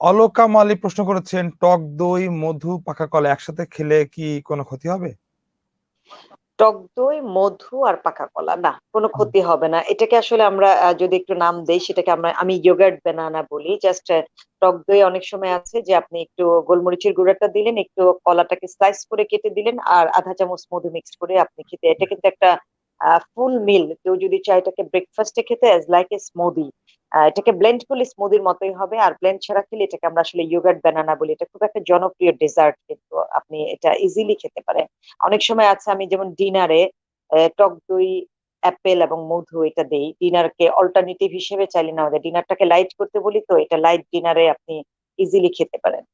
অলকা মালি প্রশ্ন করেছেন টক দই মধু পাকা কলা একসাথে খেলে কি কোনো ক্ষতি হবে? টক দই মধু আর পাকা কলা না কোনো ক্ষতি হবে না। এটাকে আসলে আমরা যদি একটু নাম দেই সেটাকে আমরা আমি ইয়োগার্ট বানানা বলি। জাস্ট টক দই অনেক সময় আছে যে আপনি একটু গোলমরিচের গুঁড়াটা দিলেন একটু কলাটাকে স্লাইস করে কেটে দিলেন আর আধা চামচ মধু মিক্স করে আপনি খেতে এটা কিন্তু একটা ফুল মিল কেউ যদি চায় এটাকে ব্রেকফাস্টে খেতে অ্যাজ লাইক এ স্মুদি এটাকে ব্লেন্ড করলে স্মুদির মতোই হবে। আর ব্লেন্ড ছাড়া খেলে এটাকে আমরা আসলে ইয়োগার্ট বানানা বলি। এটা খুব একটা জনপ্রিয় ডেজার্ট কিন্তু আপনি এটা ইজিলি খেতে পারেন। অনেক সময় আছে, আমি যেমন ডিনারে টক দই অ্যাপেল এবং মধু এটা দেই। ডিনারকে অল্টারনেটিভ হিসেবে চাইলে না আমাদের ডিনারটাকে লাইট করতে বলি তো, এটা লাইট ডিনারে আপনি ইজিলি খেতে পারেন।